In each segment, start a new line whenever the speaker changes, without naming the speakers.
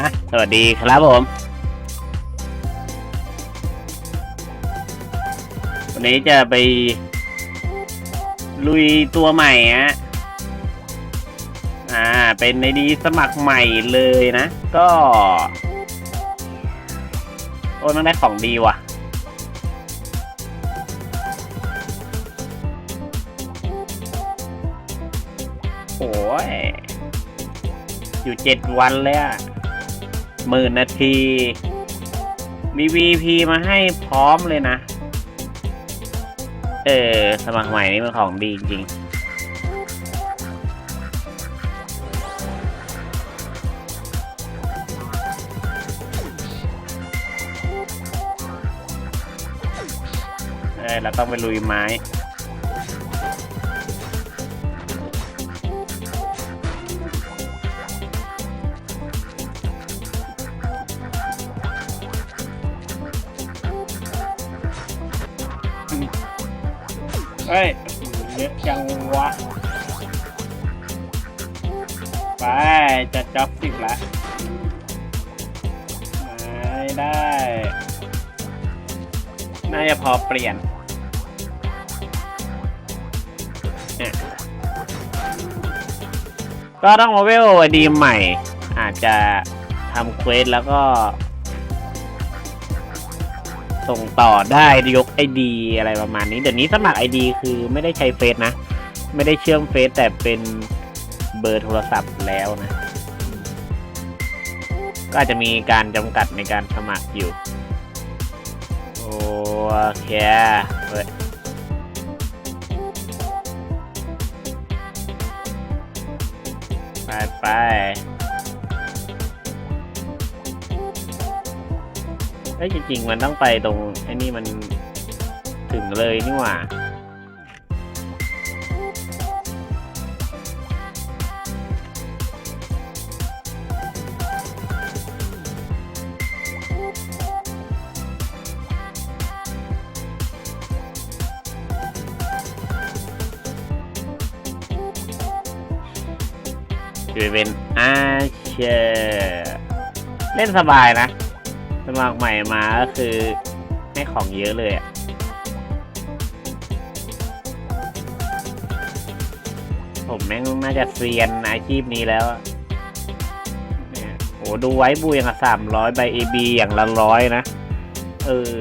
อะสวัสดีครับผม วันนี้จะไป ลุยตัวใหม่ฮะอ่า เป็นในดีสมัครใหม่เลยนะ ก็ โอ้ยมันได้ของดีว่ะโอ้ยอยู่เจ็ดวันเลยอะ หมื่นนาที มี VP มาให้พร้อมเลยนะ เออ สมัครใหม่นี่มันของดีจริงเออเราต้องไปลุยไม้ ละไม่ได้ น่าจะพอเปลี่ยนเนี่ยก็ต้องมาเวลอดีใหม่ อาจจะทำเควสแล้วก็ ส่งต่อได้ยกไอดีอะไรประมาณนี้ เดี๋ยวนี้สมัครไอดีคือไม่ได้ใช้เฟซนะ ไม่ได้เชื่อมเฟซแต่เป็นเบอร์โทรศัพท์แล้วนะ ก็อาจจะมีการจำกัดในการสมัครอยู่ โอเคเว้ยไปไปเอ้ยจริงๆ มันต้องไปตรงไอ้นี่มันถึงเลยนี่หว่า คือเป็นอาเชเล่นสบายนะ สมัครใหม่มาก็คือให้ของเยอะเลยอะผมแม่งน่าจะเซียนอาชีพนี้แล้วเนี่ยโอ้ดูไว้บูอย่างละสามร้อยใบเอบีอย่างละร้อยนะ เออ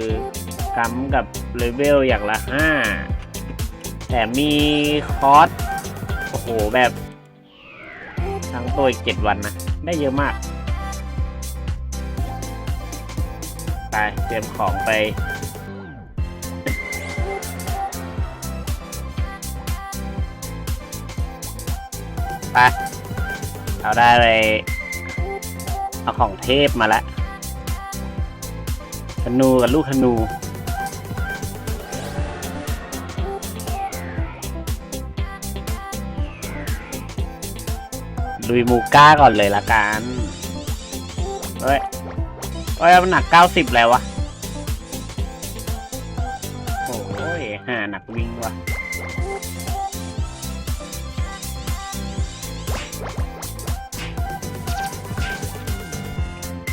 กัมกับเลเวลอย่างละห้าแต่มีคอสโอ้โหแบบ ทั้งตัวอีกเจ็ดวันนะ ได้เยอะมาก ไป เตรียมของไป ไป เราได้ไปเอาของเทพมาแล้วธนูกับลูกธนู ลุยมูก้าก่อนเลยละกันเฮ้ยโอ้ยมันหนักเก้าสิบแล้ววะ โอ้ยห่าหนักวิ่งว่ะ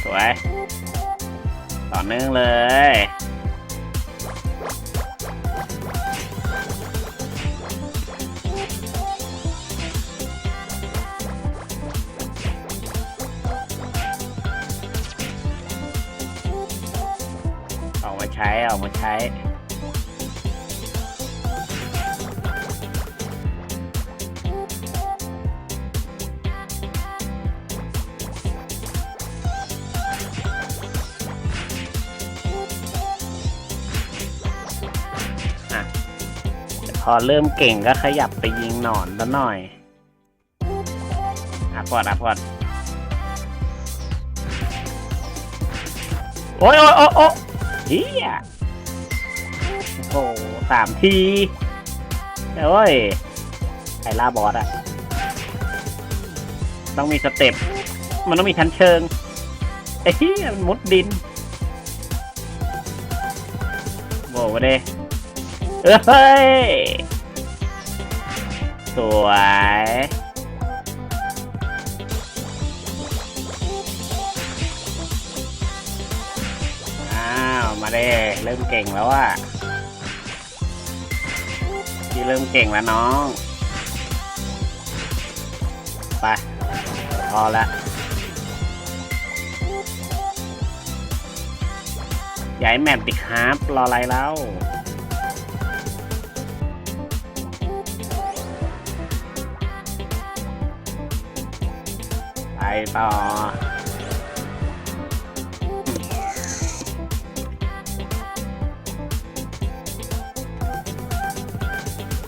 สวย ต่อเนื่องเลย ใช้ออกมาใช้พอเริ่มเก่งก็ขยับไปยิงหนอนแล้วหน่อยอะก่อนอะก่อนโอ้ยโอ้ยโอ้ยโอ้ย เฮียโอ้สามทีโอ้ยไคล่าบอสอะต้องมีสเต็ป มันต้องมีชั้นเชิง ไอ้เหี้ยมันมุดดินโบกมาเด้เฮ้ย สวย มาได้เริ่มเก่งแล้วอะพี่เริ่มเก่งแล้วน้อง ไป พอละย้ายแมปดิครับ รออะไรแล้วไปต่อ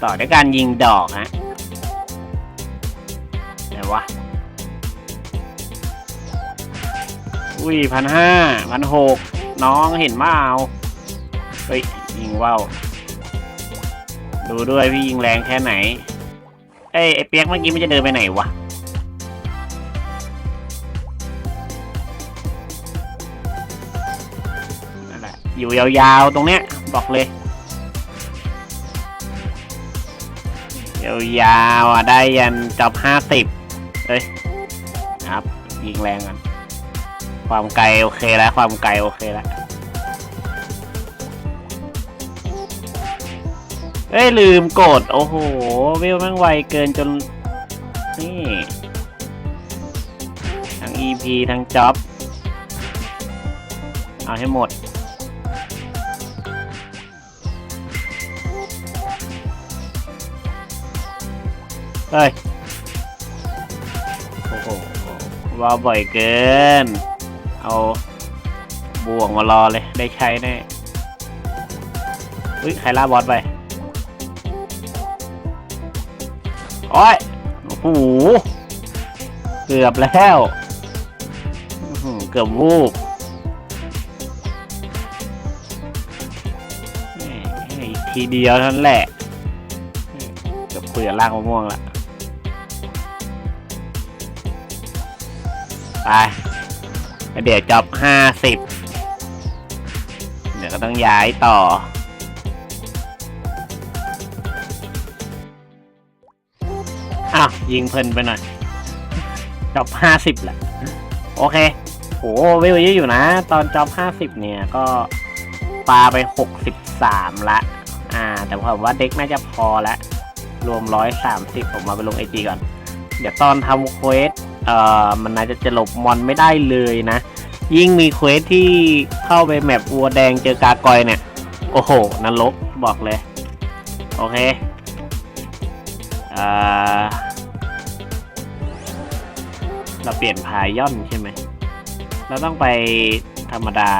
ต่อด้วยการยิงดอกฮะไหนวะ อุ้ยพันห้าพันหกน้องเห็นมาเอาเฮ้ย ยิงว่าวดูด้วยพี่ยิงแรงแค่ไหน เอ้ยไอเปียกเมื่อกี้มันจะเดินไปไหนวะนั่นแหละอยู่ยาวๆตรงเนี้ย บอกเลย ยาวๆอะได้ยันจอบห้าสิบเอ้ยนะครับ ยิงแรงกันความไกลโอเคแล้วความไกลโอเคแล้วเอ้ย ลืมกด โอ้โห วิวแม่งไวเกินจน นี่ ทั้ง EP ทั้งจ็อบ เอาให้หมด เฮ้ย โอ้โหว่าบ่อยเกิน เอาบ่วงมารอเลย ได้ใช้แน่อุ้ยใครล่าบอสไป โอ้ย โอ้โห เกือบแล้ว เกือบวูบอีกทีเดียวท่านั้นแหละ เกือบคุยกับลากมะม่วงละ ไปเดี๋ยวจอบห้าสิบเดี๋ยวก็ต้องย้ายต่อ อ้าว ยิงเพลินไปหน่อยจอบห้าสิบแหละ โอเค โหเวลเยอะอยู่นะ ตอนจอบห้าสิบเนี่ยก็ปลาไปหกสิบสามละ อ่า แต่ผมว่าเด็กน่าจะพอละ รวมร้อยสามสิบผมมาไปลงไอจีก่อน เดี๋ยวตอนทำเควส เอ่อมันน่าจะจะหลบมอนไม่ได้เลยนะ ยิ่งมีเควสที่เข้าไปแมปวัวแดงเจอกากอยเนี่ย โอ้โหนรกบอกเลย โอเคอ่าเราเปลี่ยนพายย่อนใช่ไหม เราต้องไปธรรมดา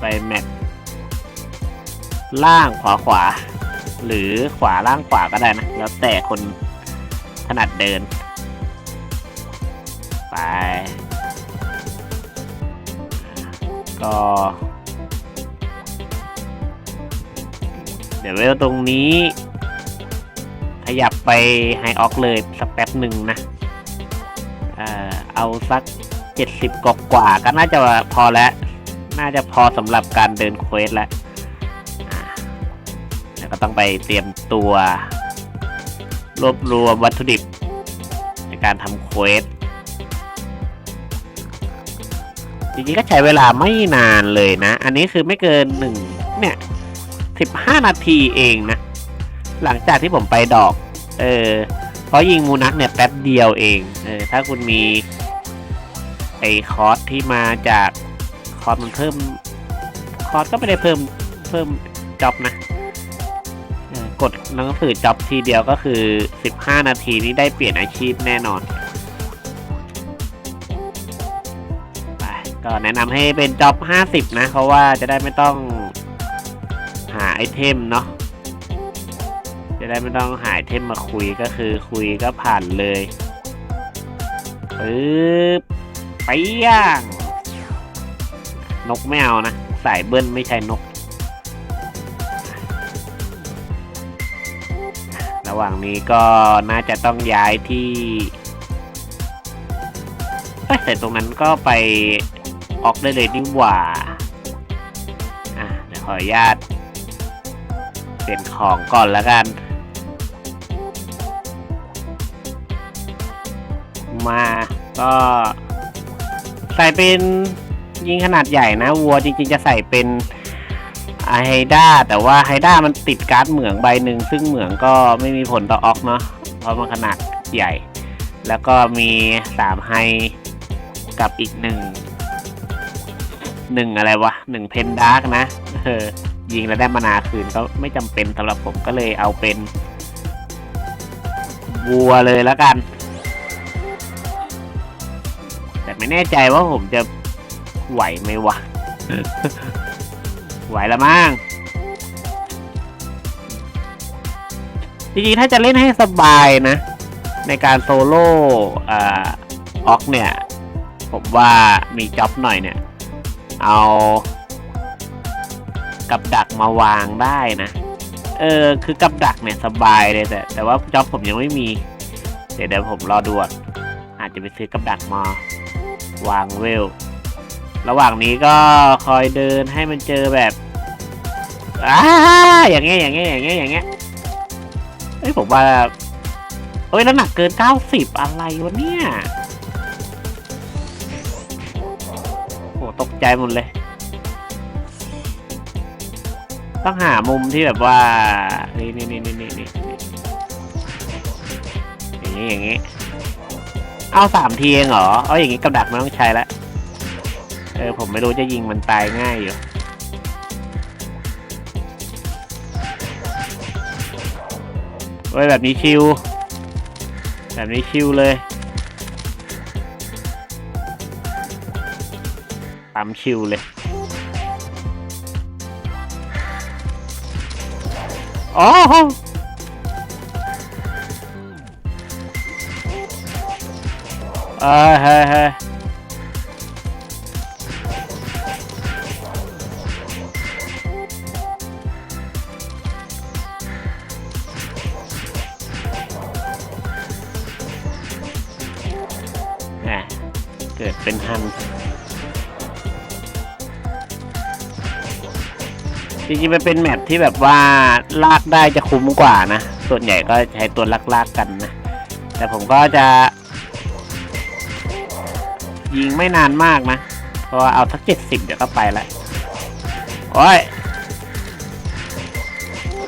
ไปแมปล่างขวาขวา หรือขวาล่างขวาก็ได้นะ แล้วแต่คนถนัดเดิน ไป ก็ เดี๋ยวเวลตรงนี้ ขยับไปไฮออกเลยสักแป๊บหนึ่งนะเออเอาสักเจ็ดสิบกว่าก็น่าจะพอแล้ว น่าจะพอสำหรับการเดินเควสแล้วอ่าแล้ว ต้องไปเตรียมตัว รวบรวมวัตถุดิบ ในการทำเควสจริงๆก็ใช้เวลาไม่นานเลยนะ อันนี้คือไม่เกินหนึ่งเนี่ยสิบห้านาทีเองนะ หลังจากที่ผมไปดอก เออเพราะยิงมูนักเนี่ยแป๊บเดียวเอง เออ ถ้าคุณมีไอคอร์สที่มาจากคอร์สมันเพิ่ม คอร์สก็ไม่ได้เพิ่มเพิ่มจ็อบนะ กดหนังสือจ็อบทีเดียวก็คือ 15 นาทีนี้ได้เปลี่ยนอาชีพแน่นอนไปก็แนะนำให้เป็นจ็อบ 50 นะ เพราะว่าจะได้ไม่ต้องหาไอเทมเนาะจะได้ไม่ต้องหาไอเทมมาคุยก็คือคุยก็ผ่านเลยปึ๊บไปย่าง นกไม่เอานะ สายเบิ้ลไม่ใช่นก หว่างนี้ก็น่าจะต้องย้ายที่เอ้ยแต่ตรงนั้นก็ไปออกได้เลยนี่หว่า อะเดี๋ยวขออนุญาตเปลี่ยนของก่อนแล้วกัน มาก็ใส่เป็นยิงขนาดใหญ่นะ วัวจริงๆจะใส่เป็น ไฮด้าแต่ว่าไฮด้ามันติดการ์ดเหมืองใบหนึ่งซึ่งเหมืองก็ไม่มีผลต่อออกเนาะเพราะมันขนาดใหญ่ แล้วก็มีสามไฮกับอีกหนึ่งหนึ่งอะไรวะหนึ่งเพนดาร์กนะเออยิงแล้วได้มานาคืนก็ไม่จำเป็นสำหรับผมก็เลยเอาเป็นวัวเลยแล้วกัน แต่ไม่แน่ใจว่าผมจะไหวไหมวะ ไหวละมั้งจริงๆ ถ้าจะเล่นให้สบายนะ ในการโซโล่อออกเนี่ย ผมว่ามีจ็อบหน่อยเนี่ย เอากับดักมาวางได้นะ เออ คือกับดักเนี่ยสบายเลยแต่ แต่ว่าจ็อบผมยังไม่มี เดี๋ยวเดี๋ยวผมรอดูก่อนอาจจะไปซื้อกับดักมาวางเวล ระหว่างนี้ก็คอยเดินให้มันเจอแบบอ้าอย่างเงี้ยอย่างเงี้ยอย่างเงี้ยอย่างเงี้ยเอ้ยผมว่าเอ้ยน้ำหนักเกินเก้าสิบอะไรวะเนี่ยโหตกใจหมดเลย ต้องหามุมที่แบบว่า นี่นี่นี่นี่นี่นี่อย่างนี้อย่างนี้ เอาสามทีเองเหรอ เอาอย่างนี้กับดักไม่ต้องใช้ละ เออ ผมไม่รู้จะยิงมันตายง่ายอยู่ เฮ้ย แบบนี้ชิว แบบนี้ชิวเลยปั๊มชิวเลยอ๋อเออเฮ้ยเฮ้ย จริงๆมันเป็นแมปที่แบบว่าลากได้จะคุ้มกว่านะ ส่วนใหญ่ก็ใช้ตัวลากๆกกันนะ แต่ผมก็จะ ยิงไม่นานมากนะ เพราะว่าเอาสักเจ็ดสิบเดี๋ยวก็ไปล้วโอ้ย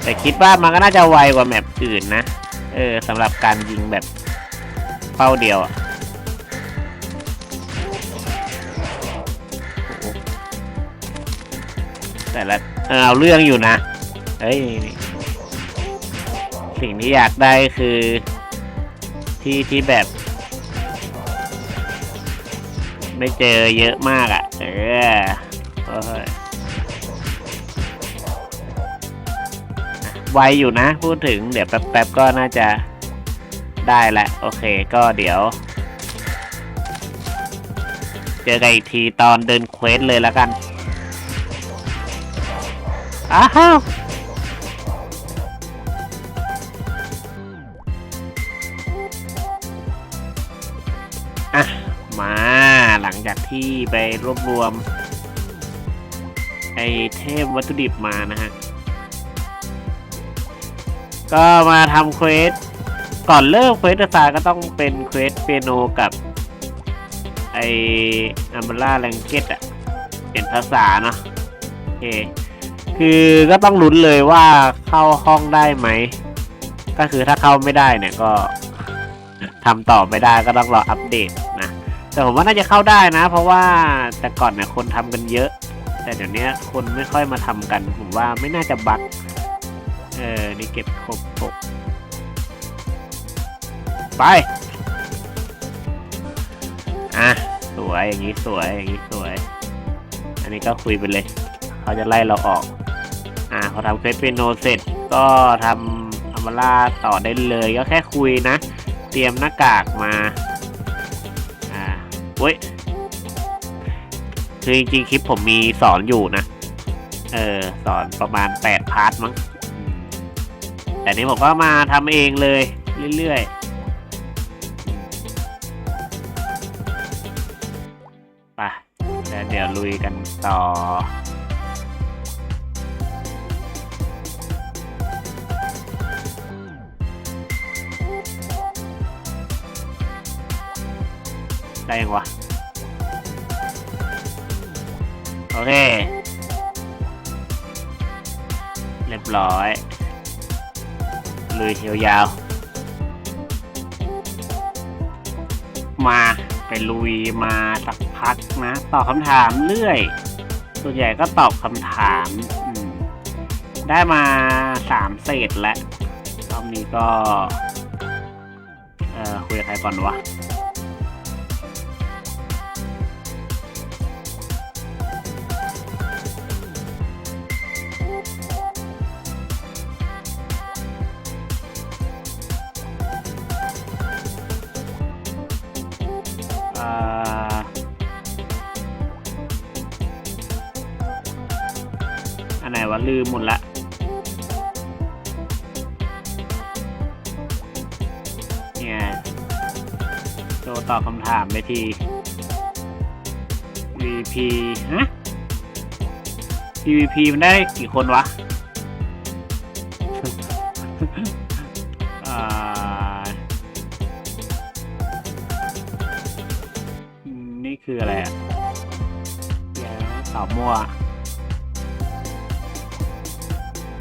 แต่คิดว่ามันก็น่าจะไวกว่าแมปอื่นนะ เออสำหรับการยิงแบบเป้าเดียวอะแต่ละ เออเอาเรื่องอยู่นะ เฮ้ย สิ่งที่อยากได้คือที่ที่แบบ ไม่เจอเยอะมากอะ่ะ เออโอ้ยไวอยู่นะ พูดถึงเดี๋ยวแป๊บๆก็น่าจะได้แหละ โอเคก็เดี๋ยว เจอกันอีกทีตอนเดินเควสเลยแล้วกัน อ้าวอะ มาหลังจากที่ไปรวบรวม ไอเทมวัตถุดิบมานะฮะ ก็มาทำเควส ก่อนเริ่มเควสตาก็ต้องเป็นเควสเปียโนกับไออัมเบล่าแรงเก็ตอะ เป็นภาษาเนาะโอเค คือก็ต้องลุ้นเลยว่าเข้าห้องได้ไหม ก็คือถ้าเข้าไม่ได้เนี่ยก็ทำต่อไม่ได้ก็ต้องรออัปเดตนะ แต่ผมว่าน่าจะเข้าได้นะ เพราะว่าแต่ก่อนเนี่ยคนทำกันเยอะ แต่เดี๋ยวนี้คนไม่ค่อยมาทำกัน ผมว่าไม่น่าจะบั๊กเออ นี่เก็บครบหกไป อะ สวยอย่างนี้สวยอย่างนี้สวย อันนี้ก็คุยไปเลย เขาจะไล่เราออก อ่าพอทำเควสเปียโนเสร็จก็ทำอัมบาร่าต่อได้เลยก็แค่คุยนะ เตรียมหน้ากากมา อ่าเว้ยคือจริงๆคลิปผมมีสอนอยู่นะ เออ สอนประมาณแปดพาร์ทมั้ง แต่นี้ผมก็มาทำเองเลย เรื่อยๆ ไปแล้วเดี๋ยวลุยกันต่อ ได้ยังวะ โอเค เรียบร้อยลุยเขียวยาว มาไปลุยมาสักพักนะ ตอบคำถามเรื่อย ส่วนใหญ่ก็ตอบคำถามมได้มาสามเศษแล้วรอบนี้ก็ เอ่อ คุยกับใครก่อนวะ ลืมหมดละเนี่ยโจตอบคำถามไปที VP ฮะ PVP มันได้กี่คนวะ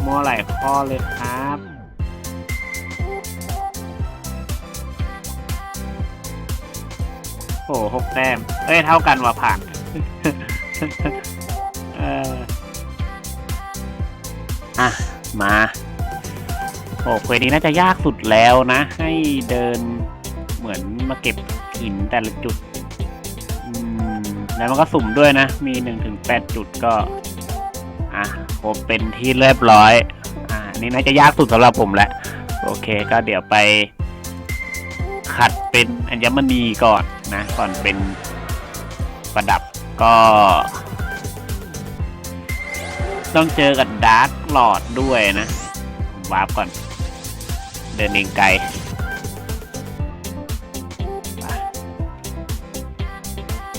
มั่วหลายข้อเลยครับโอ้หกแต้ม เอ้ย เท่ากันว่ะผ่าน เอออะ มาโอ้เควสนี้น่าจะยากสุดแล้วนะ ให้เดินเหมือนมาเก็บหินแต่ละจุดอืมแล้วมันก็สุ่มด้วยนะ มีหนึ่งถึงแปดจุดก็อะ ครบเป็นที่เรียบร้อย อ่า นี่น่าจะยากสุดสำหรับผมแหละ โอเค ก็เดี๋ยวไป ขัดเป็นอัญมณีก่อนนะ ก่อนเป็นประดับก็ ต้องเจอกับดาร์กหลอดด้วยนะวาร์ปก่อน เดินเองไกล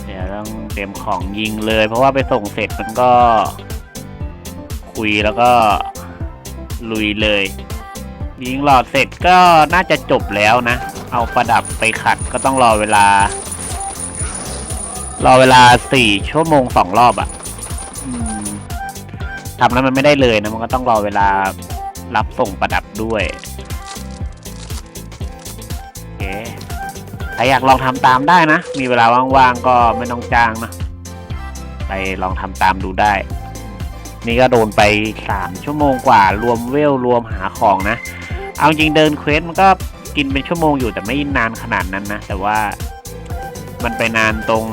เดี๋ยวต้องเตรียมของยิงเลย เพราะว่าไปส่งเสร็จมันก็ คุยแล้วก็ลุยเลยยิงหลอดเสร็จก็น่าจะจบแล้วนะ เอาประดับไปขัดก็ต้องรอเวลา รอเวลาสี่ชั่วโมงสองรอบอะ่ะทำแล้วมันไม่ได้เลยนะมันก็ต้องรอเวลารับส่งประดับด้วยโอเคใครอยากลองทำตามได้นะ มีเวลาว่างๆก็ไม่ต้องจ้างนะ ไปลองทำตามดูได้ นี่ก็โดนไปสามชั่วโมงกว่ารวมเวลรวมหาของนะ เอาจริงเดินเควสมันก็กินเป็นชั่วโมงอยู่แต่ไม่นานขนาดนั้นนะ แต่ว่ามันไปนานตรง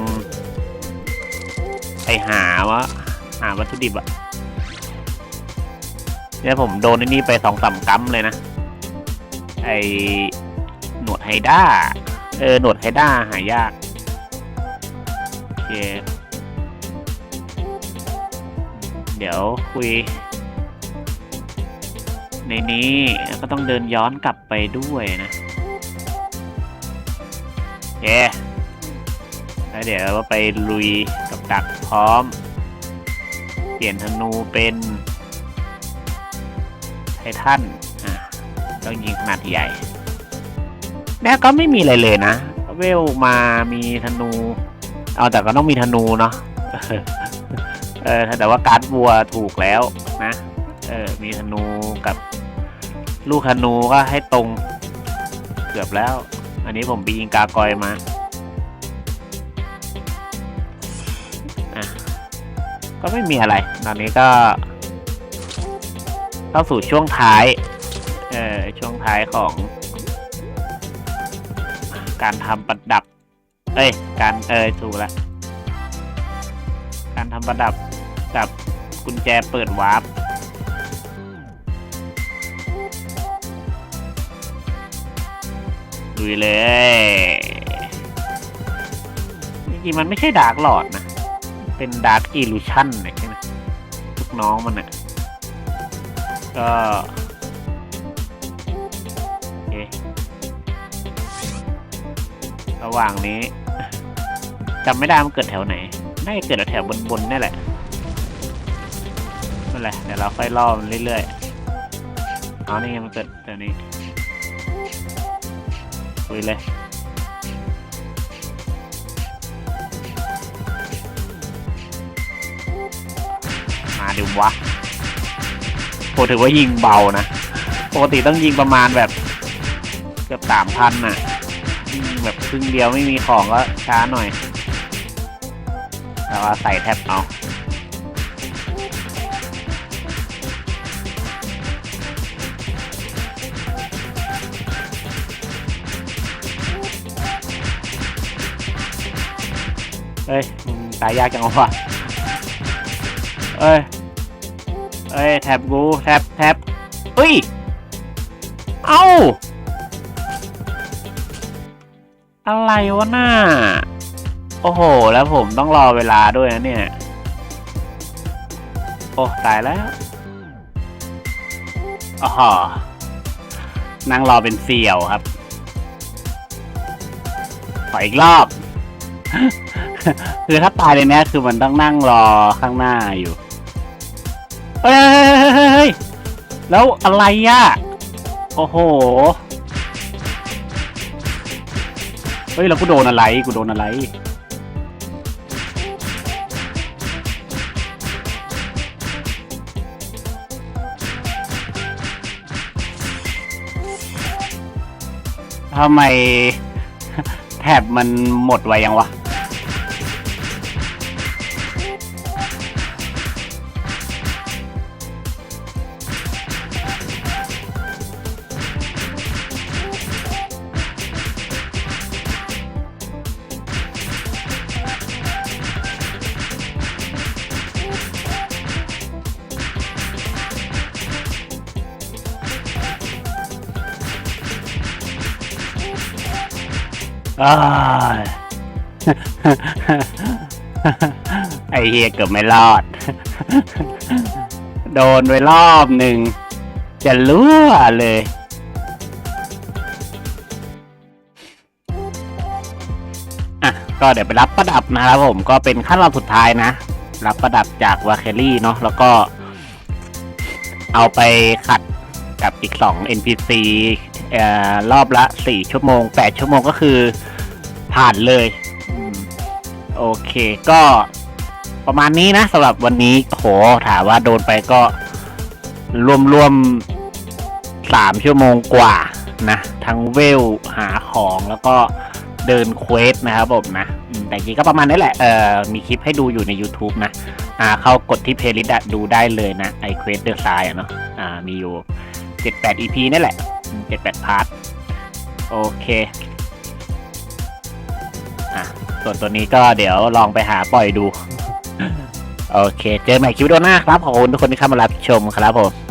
ไปหาวะหาวัตถุดิบอะเนี่ยผมโดนไอ้นี่ไปสองสามกัมเลยนะ ไอหนวดไฮด้า เออ หนวดไฮด้าหายากโอเค เดี๋ยวคุย ในนี้ก็ต้องเดินย้อนกลับไปด้วยนะเย้แล้วเดี๋ยวเราไปลุยกับดักพร้อม เปลี่ยนธนูเป็นไททันอะต้องยิงขนาดใหญ่แล้วก็ไม่มีอะไรเลยนะ เวลมามีธนู เอาแต่ก็ต้องมีธนูเนาะ เออแต่ว่าการ์ดวัวถูกแล้วนะเออมีธนูกับ ลูกธนูก็ให้ตรงเกือบแล้ว อันนี้ผมไปยิงกากอยมาอะก็ไม่มีอะไร ตอนนี้ก็ เข้าสู่ช่วงท้ายเออช่วงท้ายของ การทำประดับ เอ้ย การเออถูกแล้วการทำประดับ กับกุญแจเปิดวาร์ปลุยเลยจริงๆมันไม่ใช่ดาร์กหลอดนะ เป็นดาร์กอิลูชันนี่ยใช่ไหมลูกน้องมันน่ะก็ระหว่างนี้จำไม่ได้มันเกิดแถวไหน น่าจะเกิดแถวบนๆนี่แหละ เป็นไรเดี๋ยวเราค่อยล่อมันเรื่อยๆเอานี่ไงมันเกิดตัวนี้คุยเลยมาดูวะโอถือว่ายิงเบานะปกติต้องยิงประมาณแบบเกือบสามพันน่ะยิงแบบครึ่งเดียวไม่มีของก็ช้าหน่อยแล้ว่าใส่แท็บเอา เอ้ยมึงตายยากจังวะเอ้ย เอ้ย แท็บกูแท็บแท็บเฮ้ย เอ้า อะไรวะน่าโอ้โห แล้วผมต้องรอเวลาด้วยนะเนี่ย โอ้ ตายแล้วอ๋อนั่งรอเป็นเสี่ยวครับ ขออีกรอบ คือถ้าตายในเนี้ยคือมันต้องนั่งรอข้างหน้าอยู่ เฮ้ยเฮ้ยเฮ้ยเฮ้ยเฮ้ยแล้วอะไรอะ โอ้โห เฮ้ย แล้วกูโดนอะไร กูโดนอะไร ทำไมแท็บมันหมดไวยังวะ อ้ายไอเฮียเกือบไม่รอด โดนไปรอบหนึ่ง จะรั่วเลย อะ ก็เดี๋ยวไปรับประดับนะครับผม ก็เป็นขั้นตอนสุดท้ายนะ รับประดับจากวาเคลี่เนาะ แล้วก็ เอาไปขัดกับอีก2 NPC เอ่อ รอบละ 4 ชั่วโมง 8 ชั่วโมงก็คือผ่านเลย โอเคก็ประมาณนี้นะสำหรับวันนี้โหถามว่าโดนไปก็รวมรวมๆสามชั่วโมงกว่านะทั้งเวลหาของแล้วก็เดินเควสนะครับผมนะ แต่จริงก็ประมาณนี้แหละเออมีคลิปให้ดูอยู่ใน YouTube นะอ่าเข้ากดที่เพลย์ลิสต์ดูได้เลยนะไอเควสเดอะไซน์เนาะอ่ามีอยู่เจ็ดแปด EP นี่แหละ เจ็ดแปดพาร์ทโอเคอะส่วนตัวนี้ก็เดี๋ยวลองไปหาปล่อยดู โอเค เจอใหม่คลิปวิดีโอหน้าครับ ขอบคุณทุกคนที่เข้ามารับชมครับผม